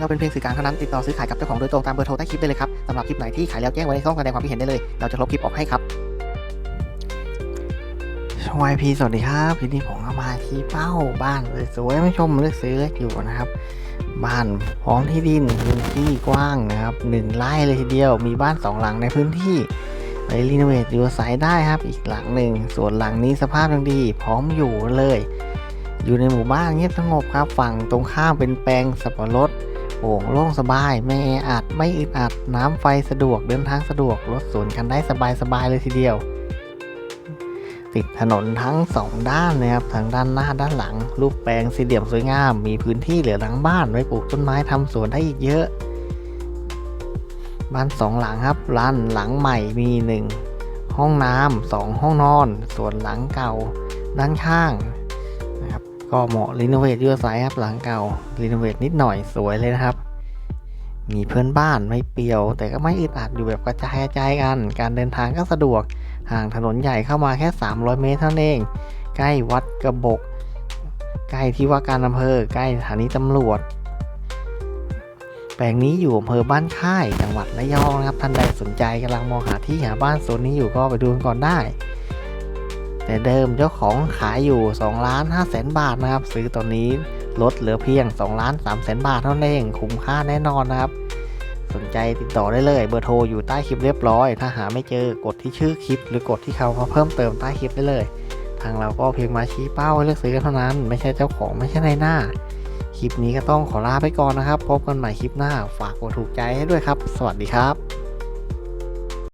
เราเป็นเพียงสื่อกลางเท่านั้นติดต่อซื้อขายกับเจ้าของโดยตรงตามเบอร์โทรใต้คลิปได้เลยครับสำหรับคลิปไหนที่ขายแล้วแจ้งไว้ในช่องแสดงความคิดเห็นได้เลย เราจะลบคลิปออกให้ครับช่วยพีสวัสดีครับทีนี้ผมก็มาที่เป้าบ้านสวยๆไม่ชมเลือกซื้ออยู่นะครับ บ้านพร้อมที่ดินพื้นที่กว้างนะครับหนึ่งไร่เลยทีเดียว มีบ้านสองหลังในพื้นที่ไปรีโนเวทอยู่อาศัยได้ครับ อีกหลังหนึ่งส่วนหลังนี้สภาพยังดี พร้อมอยู่เลย อยู่ในหมู่บ้านเงียบสงบครับ ฝั่งตรงข้ามเป็นแปลงสับปะรด โปร่งโล่งสบาย ไม่แออัด ไม่อึดอัด น้ำไฟสะดวก เดินทางสะดวก รถสวนกันได้สบายๆเลยทีเดียว ติดถนนทั้งสองด้านนะครับทางด้านหน้าด้านหลัง รูปแปลงสี่เหลี่ยมสวยงาม มีพื้นที่เหลือหลังบ้าน ไว้ปลูกต้นไม้ทำสวนได้อีกเยอะ บ้านสองหลังครับร้านหลังใหม่มีหนึ่งห้องน้ำสองห้องนอน ส่วนหลังเก่า ด้านข้าง ก็เหมาะรีโนเวทยู่อายครับหลังเก่ารีโนเวทนิดหน่อยสวยเลยนะครับ มีเพื่อนบ้านไม่เปรียว แต่ก็ไม่อึดอัดอยู่แบบกระจายกระจายกัน การเดินทางก็สะดวก ห่างถนนใหญ่เข้ามาแค่ 300 เมตรเท่านั้นเอง ใกล้วัดกระบก ใกล้ที่ว่าการอำเภอ ใกล้สถานีตำรวจ แปลงนี้อยู่อำเภอบ้านค่ายจังหวัดระยองนะครับ ท่านใดสนใจกำลังมองหาที่หาบ้านโซนนี้อยู่ก็ไปดูกันก่อนได้ แต่เดิมเจ้าของขายอยู่2ล้าน5แสนบาทนะครับ ซื้อตอนนี้ลดเหลือเพียง2ล้าน3แสนบาทเท่านั้นเองคุ้มค่าแน่นอนนะครับ สนใจติดต่อได้เลยเบอร์โทรอยู่ใต้คลิปเรียบร้อย ถ้าหาไม่เจอกดที่ชื่อคลิป หรือกดที่เขามาเพิ่มเติมใต้คลิปได้เลย ทางเราก็เพียงมาชี้เป้าเลือกซื้อเท่านั้น ไม่ใช่เจ้าของไม่ใช่ในหน้าคลิปนี้ก็ต้องขอลาไปก่อนนะครับ พบกันใหม่คลิปหน้า ฝากกดถูกใจให้ด้วยครับ สวัสดีครับ